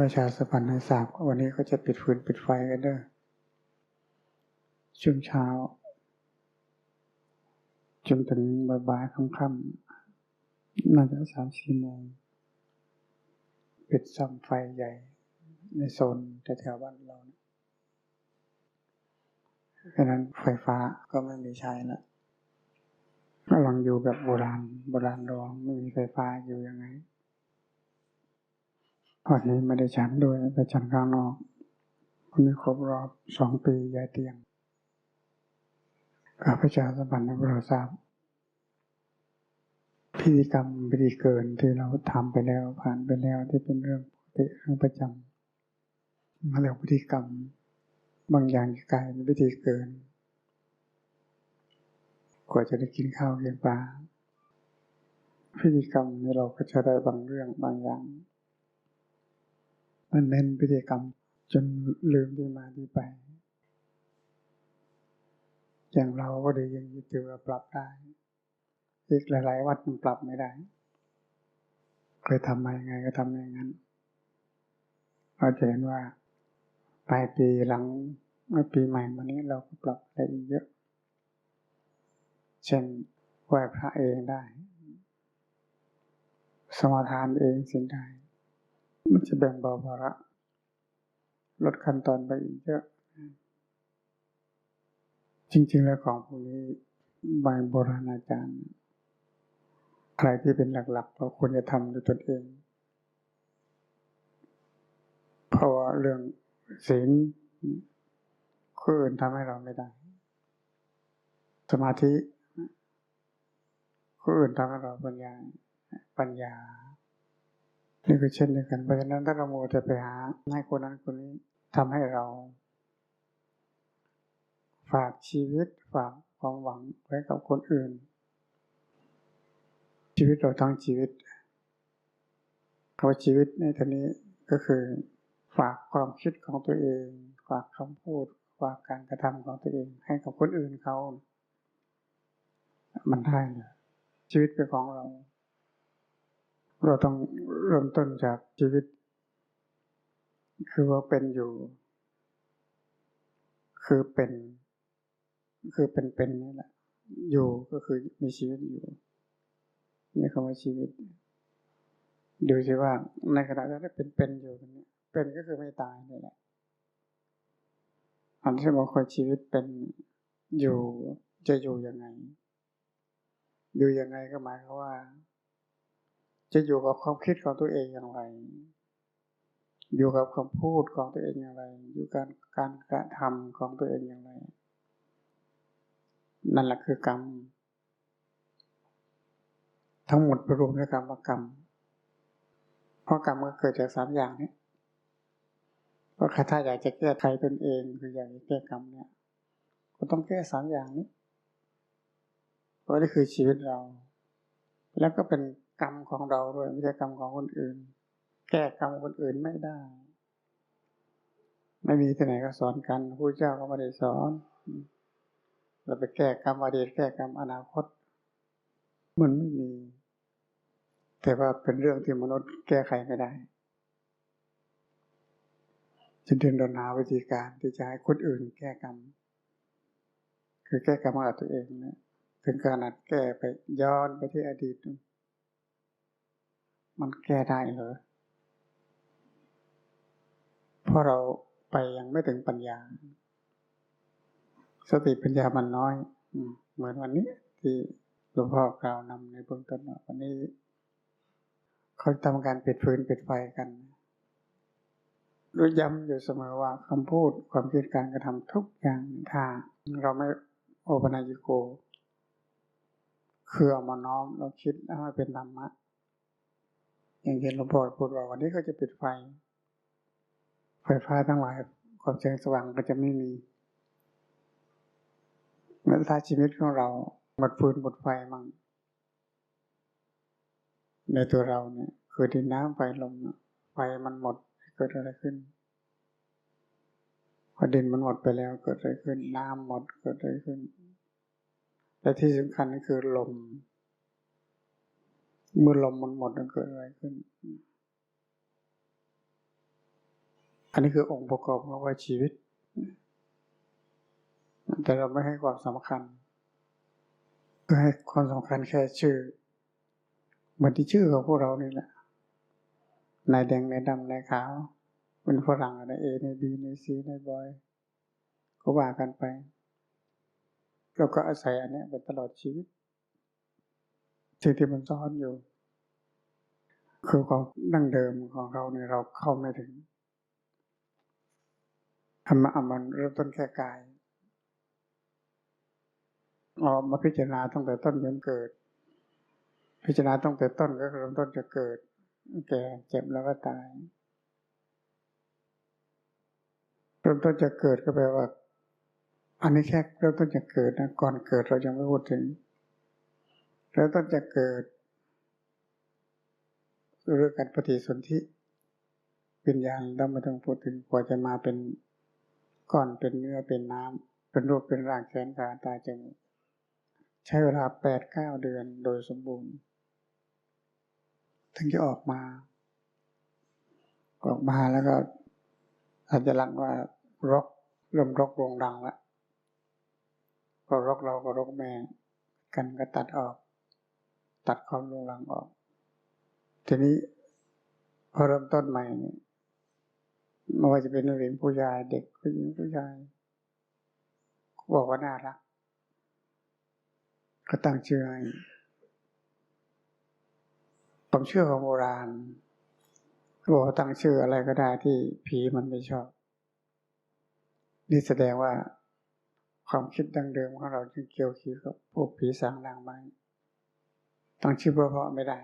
ประชาสัมพันธ์ให้ทราบวันนี้ก็จะปิดฟืนปิดไฟกันเด้อช่วงเช้า จนถึงบ่ายๆค่ำๆน่าจะสามสี่โมงปิดซ่อมไฟใหญ่ ในโซนแถวๆบ้านเราเพราะนั้นไฟฟ้าก็ไม่มีใช้ละกำลังอยู่แบบโบราณโบราณรองไม่มีไฟฟ้าอยู่ยังไง วันนี้ไม่ได้ฉันด้วยไปฉันข้างนอกวันนี้ครบรอบสองปีย้ายเตียงข้าพเจ้าสัมพันธ์ให้เราทราบพิธีกรรมพิธีเกินที่เราทำไปแล้วผ่านไปแล้วที่เป็นเรื่องปกติเรื่องประจำมาเรียกพิธีกรรม บางอย่างกลายเป็นพิธีเกิน กว่าจะได้กินข้าวกินปลาพิธีกรรมนี้เราก็จะได้บางเรื่องบางอย่าง มันเน้นพิธีกรรมจนลืมที่มาที่ไป อย่างเราก็ดียังยึดถือว่าปรับได้ อีกหลาย ๆ วัดมันปรับไม่ได้ เคยทำมายังไงก็ทำอย่างนั้นเราจะเห็นว่าปลายปีหลังเมื่อปีใหม่มานี้เราก็ปรับได้อีกเยอะ เช่นไหว้พระเองได้ สมาทานเองสิ่งใด มันจะแบ่งเบาภาระลดขั้นตอนไปอีกเยอะจริง ๆ แล้วของพวกนี้บายโบราณอาจารย์อะไรที่เป็นหลักๆเราควรจะทำด้วยตนเอง เพราะว่าเรื่องศีลคนอื่นทำให้เราไม่ได้ สมาธิคนอื่นทำให้เราปัญญาปัญญา นี่ก็เช่นเดียวกัน เพราะฉะนั้นถ้าเราโมจะไปหาให้คนนั้นคนนี้ทำให้เรา ฝากชีวิตฝากความหวังไว้กับคนอื่น ชีวิตเราทั้งชีวิตคำว่าชีวิตในที่นี้ก็คือฝากความคิดของตัวเอง ฝากคำพูด ฝากการกระทำของตัวเอง ให้กับคนอื่นเขา มันได้เลยชีวิตเป็นของเรา เราต้องเริ่มต้นจากชีวิต คือว่าเป็นอยู่ คือเป็น คือเป็นเป็นนี่แหละ อยู่ก็คือมีชีวิตอยู่นี่คำว่าชีวิต ดูสิว่าในขณะที่เป็นเป็นอยู่ตรงนี้เป็นก็คือไม่ตายนี่แหละอันที่บอกว่าชีวิตเป็นอยู่จะอยู่ยังไง อยู่ยังไงก็หมายความว่า จะอยู่กับความคิดของตัวเองอย่างไร อยู่กับคำพูดของตัวเองอย่างไร อยู่การการกระทำของตัวเองอย่างไร นั่นแหละคือกรรม ทั้งหมดปรวมด้วยคำว่ากรรม เพราะกรรมก็เกิดจากสามอย่างนี้เพราะถ้าอยากจะแก้ไขตนเองคืออยากจะแก้กรรมเนี่ย ก็ต้องแก้สามอย่างนี้เพราะนี่คือชีวิตเรา แล้วก็เป็น กรรมของเราด้วยไม่ใช่กรรมของคนอื่น แก้กรรมคนอื่นไม่ได้ ไม่มีที่ไหนก็สอนกันผู้เจ้าก็ไม่ได้สอน เราไปแก้กรรมอดีตแก้กรรมอนาคต มันไม่มี แต่ว่าเป็นเรื่องที่มนุษย์แก้ไขไม่ได้จึงเดินดนหาวิธีการที่จะให้คนอื่นแก้กรรม คือแก้กรรมกับตัวเองนะถึงขนาดแก้ไปย้อนไปที่อดีต มันแก้ได้เหรอเพราะเราไปยังไม่ถึงปัญญา สติปัญญามันน้อยเหมือนวันนี้ที่หลวงพ่อกล่าวนำในเบื้องต้นวันนี้ เขาทำการปิดฟืนปิดไฟกันโดยย้ำอยู่เสมอว่าคำพูดความคิดการกระทำทุกอย่างถ้าเราไม่โอปนายิโก คือเอามาน้อมเราคิดให้มันเป็นธรรมะ อย่างเช่นหลวงพ่อพูดว่าวันนี้เขาจะปิดไฟ ไฟฟ้าทั้งหลายความแสงสว่างก็จะไม่มีเมื่อถ้าชีวิตของเราหมดฟืนหมดไฟมั่งในตัวเราเนี่ยคือดินน้ำไฟลมไฟมันหมดเกิดอะไรขึ้นพอดินมันหมดไปแล้วเกิดอะไรขึ้น น้ำหมดเกิดอะไรขึ้น และที่สำคัญก็คือลม เมื่อลมมันหมดมันเกิดอะไรขึ้น อันนี้คือองค์ประกอบของว่าชีวิต แต่เราไม่ให้ความสำคัญก็ให้ความสำคัญแค่ชื่อ เหมือนที่ชื่อของพวกเรานี่แหละ นายแดงนายดำนายขาว เป็นฝรั่งนายเอนายบีนายซีนายบอย ก็ว่ากันไป เราก็อาศัยอันนี้ไปตลอดชีวิต สิ่งที่มันซ้อนอยู่ คือความดั้งเดิมของเราเนี่ยเราเข้าไม่ถึงธรรมะมันเริ่มต้นแค่กายเรามาพิจารณาตั้งแต่ต้นจนเกิด พิจารณาตั้งแต่ต้นก็เริ่มต้นจะเกิด แก่เจ็บแล้วก็ตายเริ่มต้นจะเกิดก็แปลว่า อันนี้แค่เริ่มต้นจะเกิดนะก่อนเกิดเรายังไม่พูดถึง เริ่มต้นจะเกิดเรื่องการปฏิสนธิวิญญาณเราไม่ต้องพูดถึงกว่าจะมาเป็นก้อนเป็นเนื้อเป็นน้ำเป็นรูปเป็นร่างแขนขาตาจมูกใช้เวลาแปดเก้าเดือนโดยสมบูรณ์ถึงจะออกมา ออกมาแล้วก็อาจจะลักว่ารกเริ่มรกวงดังล้วก็รกเราก็รกแม่กันก็ตัดออก ตัดความรุงรังออก ทีนี้พอเริ่มต้นใหม่เนี่ยไม่ว่าจะเป็นนักเรียนผู้ชายเด็กผู้หญิงผู้ชายบอกว่าน่ารัก ก็ตั้งชื่อให้ความเชื่อของโบราณบอกว่าตั้งชื่ออะไรก็ได้ที่ผีมันไม่ชอบ นี่แสดงว่าความคิดดังเดิมของเราจึงเกี่ยวขีดกับพวกผีสางนางไม้ ตั้งชื่อเพราะไม่ได้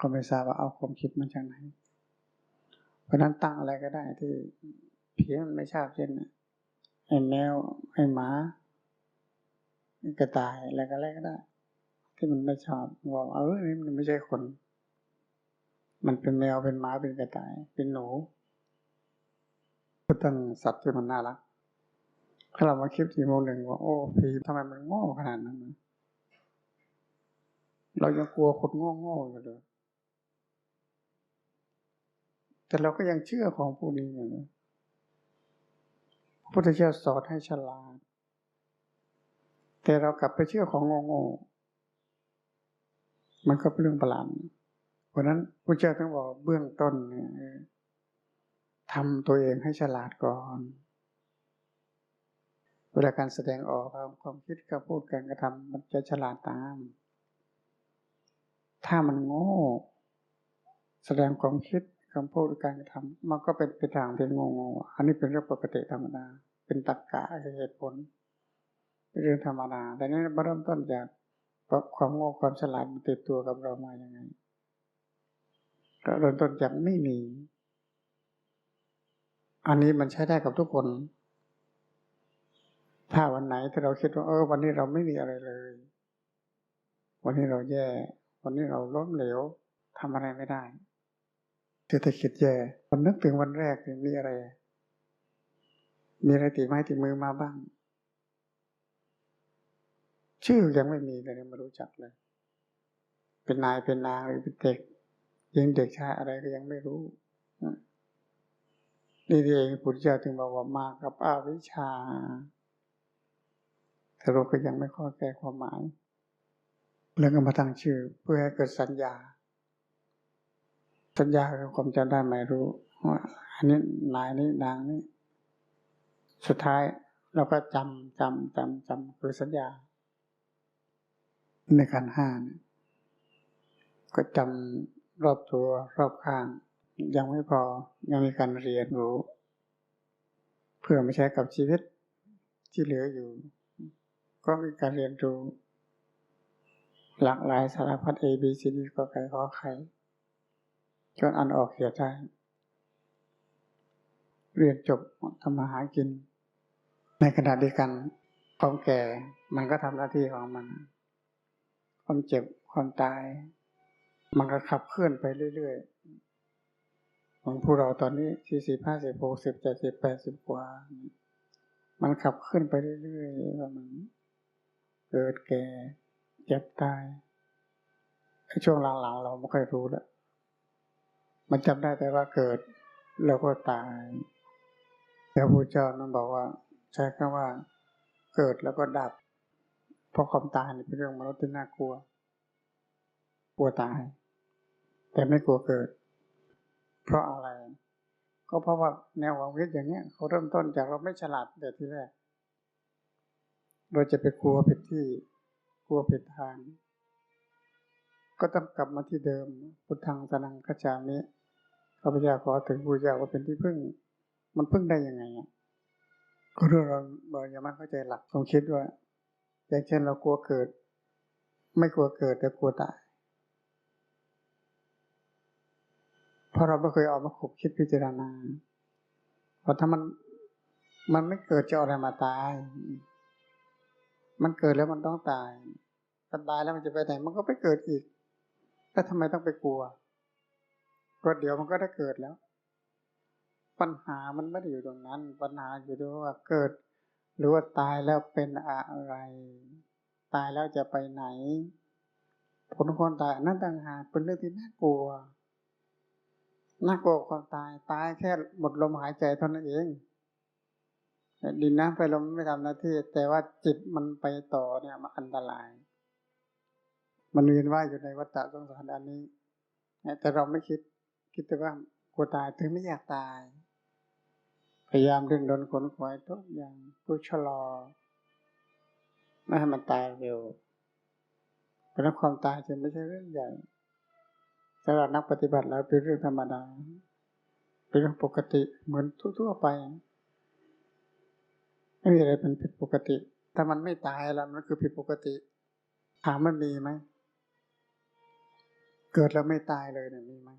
ก็ไม่ทราบว่าเอาความคิดมาจากไหน เพราะนั้นตั้งอะไรก็ได้ที่ผีมันไม่ชอบเช่นไอ้แมวไอ้หมาไอ้กระต่ายอะไรก็อะไรก็ได้ ที่มันไม่ชอบบอกเออนี่มันไม่ใช่คน มันเป็นแมวเป็นหมาเป็นกระต่าย เป็นหนูก็ตั้งสัตว์ที่มันน่ารักถ้าเรามาคิดทีโมงหนึ่งว่าโอ้ผีทำไมมันโง่ขนาดนั้นนะ เรายังกลัวคนโง่ๆอยู่เลยแต่เราก็ยังเชื่อของพวกนี้อยู่นะพระพุทธเจ้าสอนให้ฉลาด แต่เรากลับไปเชื่อของโง่ๆมันก็เป็นเรื่องประหลาดเพราะนั้นพระเจ้าต้องบอกเบื้องต้นเนี่ยทำตัวเองให้ฉลาดก่อน เวลาการแสดงออกความคิดการพูดการกระทำมันจะฉลาดตาม ถ้ามันโง่ แสดงความคิดคำพูดการกระทำมันก็เป็นไปทางที่โง่ๆอันนี้เป็นเรื่องปกติธรรมดา เป็นตรรกะเหตุผลเป็นเรื่องธรรมดา แต่นี้เริ่มต้นจากความโง่ความฉลาดมันติดตัวกับเรามาอย่างไงก็เริ่มต้นจากไม่มี อันนี้มันใช้ได้กับทุกคน ถ้าวันไหนที่เราคิดว่าเออวันนี้เราไม่มีอะไรเลย วันนี้เราแย่ วันนี้เราล้มเหลวทำอะไรไม่ได้ เศรษฐกิจแย่ผมนึกถึงวันแรกมีอะไร มีอะไรติดไม้ติดมือมาบ้าง ชื่อยังไม่มีเลยไม่รู้จักเลย เป็นนายเป็นนางหรือเป็นเด็กยังเด็กชายอะไรก็ยังไม่รู้นี่เองพุทธเจ้าถึงบอกว่ามากับอาวิชชาแต่เราก็ยังไม่ข้อแก้ความหมาย แล้วก็มาตั้งชื่อ เพื่อให้เกิดสัญญา สัญญาคือความจำได้หมายรู้ว่าอันนี้นายนี้นางนี้ สุดท้ายเราก็จำจำจำจำคือสัญญา ในขันห้าเนี่ยก็จำรอบตัวรอบข้าง ยังไม่พอยังมีการเรียนรู้ เพื่อไม่ใช้กับชีวิตที่เหลืออยู่ ก็มีการเรียนรู้ หลากหลายสารพัด A B C D ก็ไก่ขอไข่จนอันออกเขียได้ เรียนจบทำมาหากิน ในขณะเดียวกัน ความแก่มันก็ทำหน้าที่ของมัน ความเจ็บความตาย มันก็ขับเคลื่อนไปเรื่อยๆของพวกเราตอนนี้สี่สิบห้าสิบหกสิบเจ็ดสิบแปดสิบกว่า มันขับเคลื่อนไปเรื่อยๆว่ามันเกิดแก่ เจ็บตายไอ้ช่วงหลังๆเราไม่ค่อยรู้แล้วมันจำได้แต่ว่าเกิดแล้วก็ตายแต่พระเจ้านั้นบอกว่า ใช้คำว่า เกิดแล้วก็ดับ เพราะความตายเป็นเรื่องมนุษย์ที่น่ากลัว กลัวตาย แต่ไม่กลัวเกิด เพราะอะไร ก็เพราะว่าแนวความคิดอย่างเนี้ยเขาเริ่มต้นจากเราไม่ฉลาดแต่ทีแรกเราจะไปกลัวผิดที่ ลัวผิดทาง ก็ต้องกลับมาที่เดิม พุทธังสนังกัจามิข้าพเจ้าขอถึงพุทธเจ้าว่าเป็นที่พึ่ง มันพึ่งได้ยังไงอะก็เรื่องเราเรายังไม่เข้าใจหลักความคิดว่า อย่างเช่นเรากลัวเกิด ไม่กลัวเกิดแต่กลัวตายเพราะเราไม่เคยเอามาขบคิดพิจารณาเพราะถ้ามันมันไม่เกิดจะอะไรมาตาย มันเกิดแล้วมันต้องตายถ้าตายแล้วมันจะไปไหนมันก็ไปเกิดอีก แล้วทำไมต้องไปกลัว ก็เดี๋ยวมันก็ได้เกิดแล้ว ปัญหามันไม่ได้อยู่ตรงนั้น ปัญหาอยู่ที่ว่าเกิด หรือว่าตายแล้วเป็นอะไร ตายแล้วจะไปไหน ผลคนตายนั่นต่างหากเป็นเรื่องที่น่ากลัวน่ากลัวความตายตายแค่หมดลมหายใจเท่านั้นเอง ดินน้ำไฟลมไม่ทำหน้าที่ แต่ว่าจิตมันไปต่อเนี่ยมันอันตราย มันเวียนว่ายอยู่ในวัฏฏะสงสารอันนี้แต่เราไม่คิดคิดแต่ว่ากลัวตายถึงไม่อยากตาย พยายามดึงดนขนขวายทุกอย่างเพื่อชะลอไม่ให้มันตายเร็วเพราะนั้นความตายจึงไม่ใช่เรื่องใหญ่สำหรับนักปฏิบัติแล้วเป็นเรื่องธรรมดา เป็นเรื่องปกติเหมือนทั่วๆไป ไม่มีอะไรเป็นผิดปกติ ถ้ามันไม่ตายแล้วมันคือผิดปกติ ถามมันมีไหม เกิดแล้วไม่ตายเลยเนี่ยมีไหม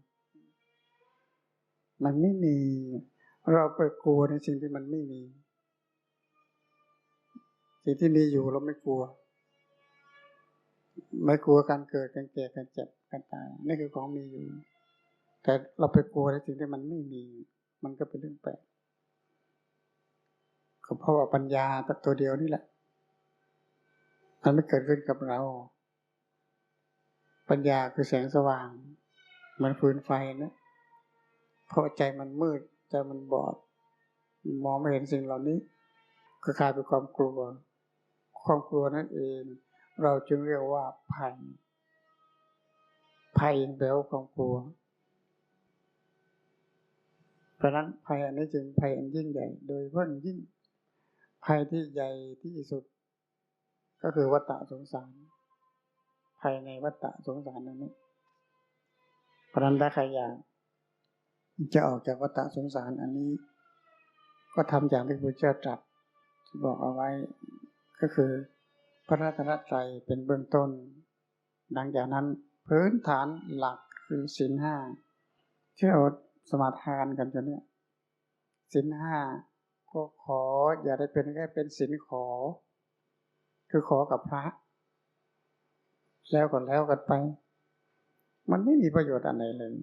มันไม่มี เราไปกลัวในสิ่งที่มันไม่มี สิ่งที่มีอยู่เราไม่กลัว ไม่กลัวการเกิดการแก่การเจ็บการตายนี่คือของมีอยู่ แต่เราไปกลัวในสิ่งที่มันไม่มี มันก็เป็นเรื่องแปลก ก็เพราะว่าปัญญาตัวเดียวนี่แหละ มันไม่เกิดขึ้นกับเรา ปัญญาคือแสงสว่างมือนฟืนไฟนะเพราะใจมันมืดใจมันบอด มองไม่เห็นสิ่งเหล่านี้ ก็กลายเป็นความกลัว ความกลัวนั่นเอง เราจึงเรียกว่าภัยภัยแปลว่าความกลัวเพราะนั้นภัยอันนี้จึงภัยอันยิ่งใหญ่ โดยเฉพาะยิ่ง ภัยที่ใหญ่ที่สุด ก็คือวัฏฏะสงสาร ภัยในวัฏฏะสงสารนั้นนี้เพราะนั้นถ้าใครอยากจะออกจากวัฏสงสารอันนี้ ก็ทำอย่างที่พระเจ้าตรัสบอกเอาไว้ก็คือ พระรัตนตรัยเป็นเบื้องต้น ดังจากนั้นพื้นฐานหลักคือสินห้าที่เราสมาทานกันจนเนี้ยสินห้า ก็ขออย่าได้เป็นแค่เป็นสินขอ คือขอกับพระ แล้วก็แล้วกันไป มันไม่มีประโยชน์อะไรเลย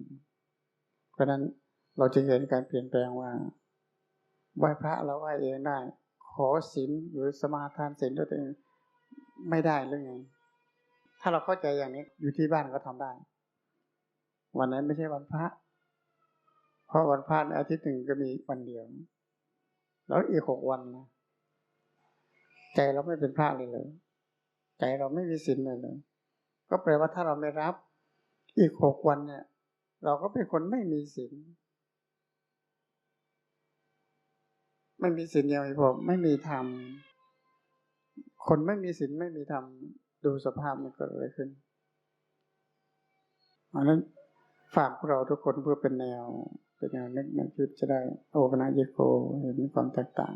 เพราะนั้นเราจะเห็นการเปลี่ยนแปลงว่าไหว้พระเราไหว้เองได้ ขอศีลหรือสมาทานศีลด้วยตัวเองไม่ได้หรือไงถ้าเราเข้าใจอย่างนี้อยู่ที่บ้านก็ทำได้ วันนั้นไม่ใช่วันพระ เพราะวันพระในอาทิตย์หนึ่งก็มีวันเดียว แล้วอีกหกวันนะใจเราไม่เป็นพระเลยเลยใจเราไม่มีศีลเลยเลยก็แปลว่าถ้าเราไม่รับ อีกหกวันเนี่ย เราก็เป็นคนไม่มีศีลไม่มีศีลยังไม่พอไม่มีธรรมคนไม่มีศีลไม่มีธรรมดูสภาพมันเกิดอะไรขึ้นเพราะนั้นฝากพวกเราทุกคนเพื่อเป็นแนว เป็นแนวนึกแนวคิดจะได้โอปนาเยโกเห็นความแตกต่าง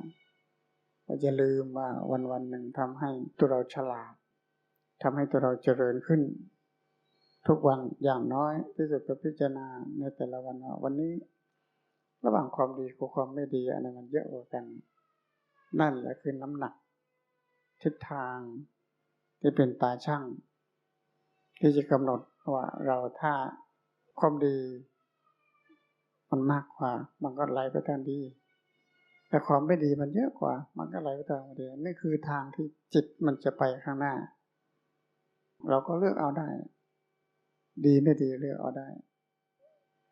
ว่าจะลืมว่าวันวันหนึ่งทำให้ตัวเราฉลาดทำให้ตัวเราเจริญขึ้น ทุกวันอย่างน้อยที่สุดก็พิจารณาในแต่ละวันว่าวันนี้ ระหว่างความดีกับความไม่ดีอันไหนมันเยอะกว่ากัน นั่นแหละคือน้ำหนัก ทิศทางที่เป็นตาช่างที่จะกำหนดว่าเราถ้าความดี มันมากกว่า มันก็ไหลไปทางดี แต่ความไม่ดีมันเยอะกว่า มันก็ไหลไปทางไม่ดีนี่คือทางที่จิตมันจะไปข้างหน้า เราก็เลือกเอาได้ ดีไม่ดีเลือกเอาได้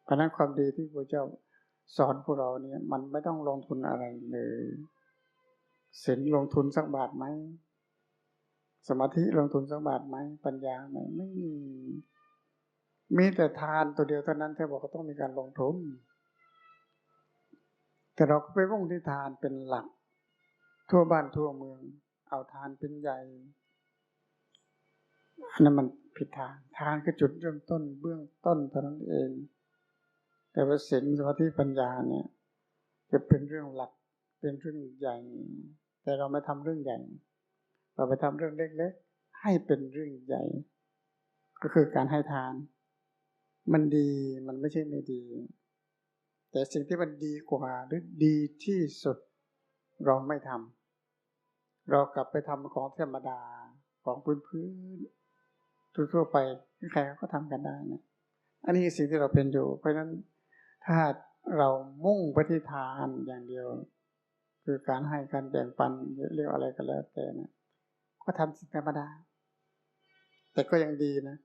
เพราะนั้นความดีที่พระเจ้าสอนพวกเราเนี่ย มันไม่ต้องลงทุนอะไรเลยศีลลงทุนสักบาทไหมสมาธิลงทุนสักบาทไหมปัญญาไหมไม่มีมีแต่ทานตัวเดียวเท่านั้นที่บอกก็ต้องมีการลงทุน แต่เราก็ไปว่งที่ทานเป็นหลัก ทั่วบ้านทั่วเมือง เอาทานเป็นใหญ่อันนั้นมันผิดทางทานคือจุดเริ่มต้นเบื้องต้นเท่านั้นเอง แต่ว่าศีลสมาธิปัญญาเนี่ย จะเป็นเรื่องหลักเป็นเรื่องใหญ่ แต่เราไม่ทำเรื่องใหญ่ เราไปทำเรื่องเล็กๆ ให้เป็นเรื่องใหญ่ ก็คือการให้ทาน มันดีมันไม่ใช่ไม่ดี แต่สิ่งที่มันดีกว่าหรือดีที่สุด เราไม่ทำเรากลับไปทำของธรรมดาของพื้นพื้นทั่วไปใครก็ทำกันได้นะอันนี้สิ่งที่เราเป็นอยู่ เพราะฉะนั้นถ้าเรามุ่งปที่ทานอย่างเดียว คือการให้การแบ่งปันเรียกอะไรก็แล้วแต่นะก็ทำสิ่งธรรมดา แต่ก็ยังดีนะ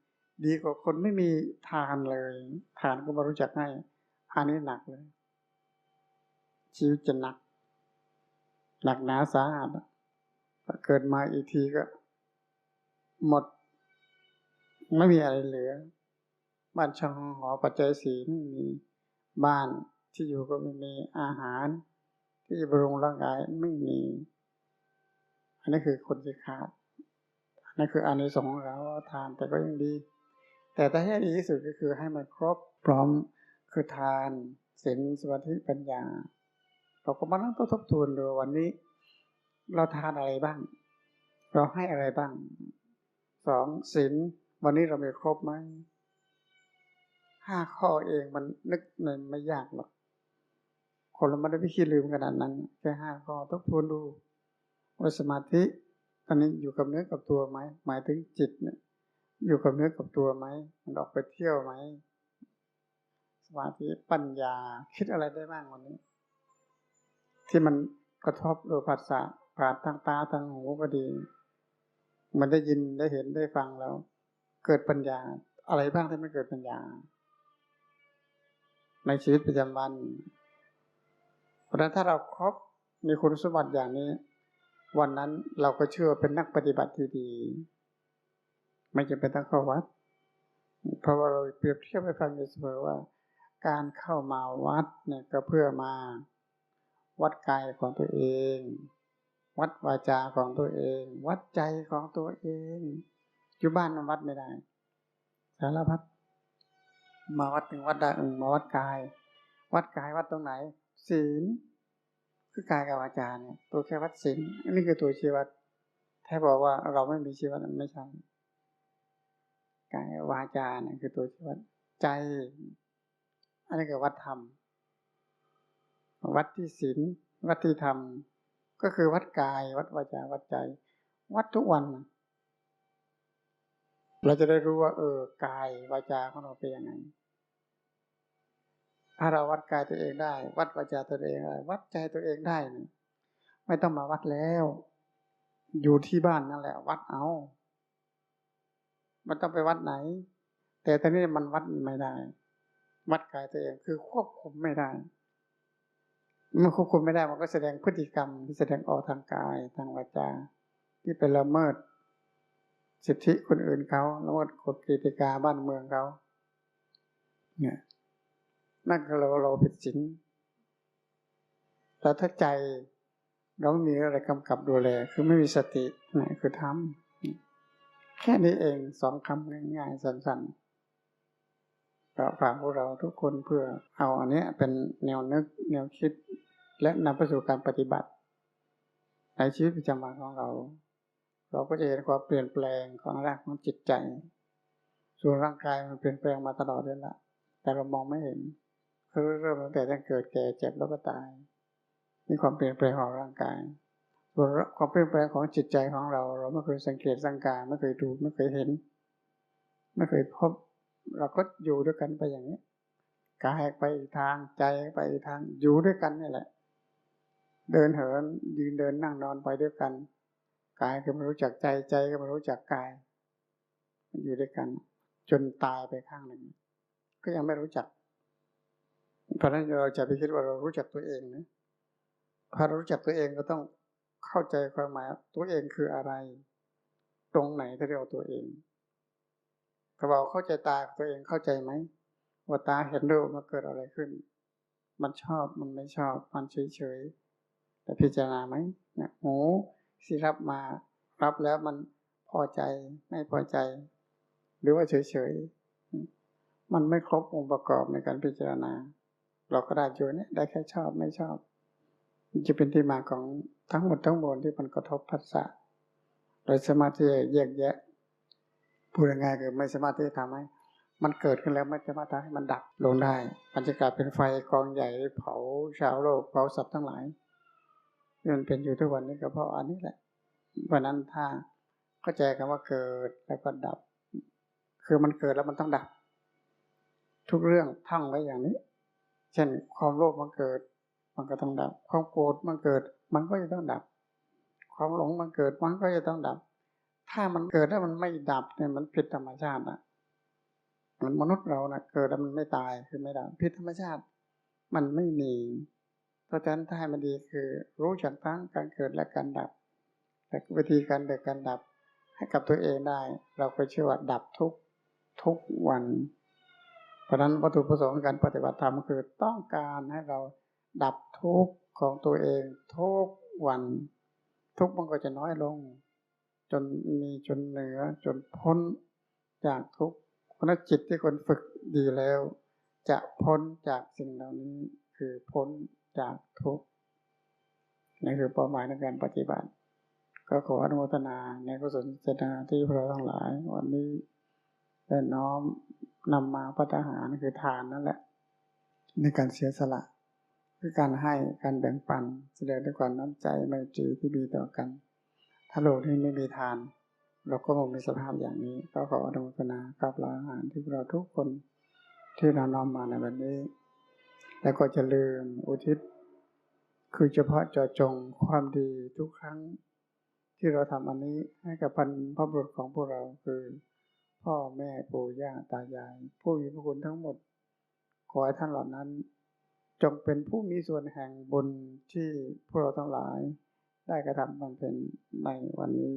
ดีกว่าคนไม่มีทานเลย ทานก็มารู้จักให้ อันนี้หนักเลย ชีวิตจะหนัก หนักหนาสาหัสเกิดมาอีกทีก็ หมด ไม่มีอะไรเหลือ บ้านช่องหอปัจจัยสีไม่มีบ้านที่อยู่ก็ไม่มีอาหาร ที่จะบำรุงร่างกายไม่มี อันนี้คือคนที่ขาดอันนี้คืออันในสองของเราทานแต่ก็ยังดี แต่ถ้าให้ดีที่สุดก็คือให้มันครบพร้อม คือทานศีลสมาธิปัญญา เราก็มานั่งทบทวนดูวันนี้ เราทานอะไรบ้าง เราให้อะไรบ้างสองศีลวันนี้เรามีครบไหมห้าข้อเองมันนึกเงินไม่ยากหรอกคนเราไม่ได้ไปคิดลืมขนาดนั้น แค่ห้าข้อทบทวนดูว่าสมาธิตอนนี้อยู่กับเนื้อกับตัวไหมหมายถึงจิตเนี่ยอยู่กับเนื้อกับตัวไหมมันออกไปเที่ยวไหม สมาธิปัญญาคิดอะไรได้บ้างวันนี้ ที่มันกระทบโดยภาษาผ่านทางตาทางหูก็ดี มันได้ยินได้เห็นได้ฟังแล้ว เกิดปัญญา อะไรบ้างที่ไม่เกิดปัญญา ในชีวิตประจำวันเพราะนั้นถ้าเราครบมีคุณสมบัติอย่างนี้ วันนั้นเราก็เชื่อเป็นนักปฏิบัติที่ดี ไม่จำเป็นต้องเข้าวัดเพราะว่าเราเปรียบเทียบให้ฟังอยู่เสมอว่า การเข้ามาวัดเนี่ยก็เพื่อมาวัดกายของตัวเอง วัดวาจาของตัวเอง วัดใจของตัวเองอยู่บ้านมันวัดไม่ได้สารพัดมาวัดหนึ่งวัดใดหนึ่งมาวัดกาย วัดกายวัดตรงไหน ศีลคือกายกับวาจาเนี่ย ตัวแค่วัดศีลนนี้คือตัวชีวัดแท้บอกว่าเราไม่มีชีวิตไม่ใช่กายวาจาเนี่ยคือตัวที่วัดใจ อันนี้คือวัดธรรม วัดที่ศีลวัดที่ธรรม ก็คือวัดกาย วัดวาจาวัดใจ วัดทุกวัน เราจะได้รู้ว่า เออกายวาจาของเราเป็นยังไงถ้าเราวัดกายตัวเองได้ วัดวาจาตัวเองได้ วัดใจตัวเองได้ไม่ต้องมาวัดแล้ว อยู่ที่บ้านนั่นแหละ วัดเอา มันต้องไปวัดไหน แต่ตอนนี้มันวัดไม่ได้ วัดกายตัวเองคือควบคุมไม่ได้เมื่อควบคุมไม่ได้มันก็แสดงพฤติกรรมที่แสดงออกทางกายทางวาจา ที่เป็นละเมิด สิทธิคนอื่นเขาละเมิดกฎกติกาบ้านเมืองเขาเนี่ยนั่นคือเราเราผิดศีลแต่ถ้าใจเราไม่มีอะไรกำกับดูแล คือไม่มีสตินี่คือทำแค่นี้เองสองคำง่ายๆสั้นๆ ก็ฝากพวกเราทุกคนเพื่อเอาอันนี้เป็นแนวนึกแนวคิด และนำไปสู่การปฏิบัติ ในชีวิตประจำวันของเรา เราก็จะเห็นความเปลี่ยนแปลงของร่างของจิตใจ ส่วนร่างกายมันเปลี่ยนแปลงมาตลอดเลยละแต่เรามองไม่เห็นคือเริ่มตั้งแต่ตั้งเกิดแก่เจ็บแล้วก็ตายมีความเปลี่ยนแปลงของร่างกายส่วนความเปลี่ยนแปลงของจิตใจของเรา เราไม่เคยสังเกตสังการไม่เคยดูไม่เคยเห็น ไม่เคยพบ เราก็อยู่ด้วยกันไปอย่างนี้กายไปอีกทางใจไปอีกทางอยู่ด้วยกันนี่แหละ เดินเหินยืนเดินนั่งนอนไปด้วยกันกายก็ไม่รู้จักใจใจก็ไม่รู้จักกาย อยู่ด้วยกัน จนตายไปข้างหนึ่ง ก็ยังไม่รู้จัก เพราะนั้นเราจะไปคิดว่าเรารู้จักตัวเองนะพอรู้จักตัวเองก็ต้องเข้าใจความหมายตัวเองคืออะไร ตรงไหนที่เรียกว่าตัวเอง ถ้าเราเข้าใจตาตัวเองเข้าใจไหมว่าตาเห็นรูปมันเกิดอะไรขึ้น มันชอบมันไม่ชอบ มันเฉยเฉยแต่พิจารณาไหมเนี่ยหูสิรับมารับแล้วมันพอใจไม่พอใจ หรือว่าเฉยเฉยมันไม่ครบองค์ประกอบในการพิจารณา เราก็ได้อยู่เนี่ยได้แค่ชอบไม่ชอบจะเป็นที่มาของทั้งหมดทั้งมวลที่มันกระทบผัสสะโดยสมาธิแยกแยะ พูดง่ายๆคือไม่สามารถที่จะทำให้มันเกิดขึ้นแล้วไม่สามารถทำให้มันดับลงได้ มันจะกลายเป็นไฟกองใหญ่เผาชาวโลกเผาสัตว์ทั้งหลายมันเป็นอยู่ทุกวันนี้ก็เพราะอันนี้แหละ เพราะนั้นถ้าเข้าใจคำว่าเกิดแล้วก็ดับ คือมันเกิดแล้วมันต้องดับ ทุกเรื่องท่องไว้อย่างนี้ เช่นความโลภมันเกิด มันก็ต้องดับ ความโกรธมันเกิด มันก็จะต้องดับ ความหลงมันเกิดมันก็จะต้องดับ ถ้ามันเกิดแล้วมันไม่ดับเนี่ยมันผิดธรรมชาตินะมันมนุษย์เรานะเกิดแล้วมันไม่ตายคือไม่ดับผิดธรรมชาติ มันไม่มีเพราะฉะนั้นถ้ามันดีคือรู้จักทั้งการเกิดและการดับแต่วิธีการเกิดการดับ ให้กับตัวเองได้ เราก็เชื่อว่าดับทุกทุกวัน เพราะฉะนั้นวัตถุประสงค์การปฏิบัติธรรมคือต้องการให้เราดับทุกของตัวเองทุกวัน ทุกมันก็จะน้อยลง จนมีจนเหนือจนพ้นจากทุกข์เพราะจิตที่คนฝึกดีแล้ว จะพ้นจากสิ่งเหล่านี้คือพ้นจากทุกข์นี่คือเป้าหมายในการปฏิบัติ ก็ขออนุโมทนาในกุศลเจตนาที่พวกเราทั้งหลาย วันนี้ได้น้อมนำมาพัฒหารคือทานนั่นแหละ ในการเสียสละคือการให้การแบ่งปัน แสดงด้วยความน้ำใจไมตรีที่มีต่อกัน ถ้าโลกนี้ไม่มีทาน เราก็คงมีสภาพอย่างนี้ ก็ขออนุโมทนากับลาอาหารที่เราทุกคนที่เราน้อมมาในวันนี้ แล้วก็จะลืมอุทิศ คือเฉพาะเจาะจงความดีทุกครั้งที่เราทำอันนี้ให้กับพันพระบุตรของพวกเราคือ พ่อแม่ปู่ย่าตายาย ผู้มีพระคุณทั้งหมด ขอให้ท่านเหล่านั้น จงเป็นผู้มีส่วนแห่งบุญที่พวกเราทั้งหลาย ได้กระทำบำเพ็ญในวันนี้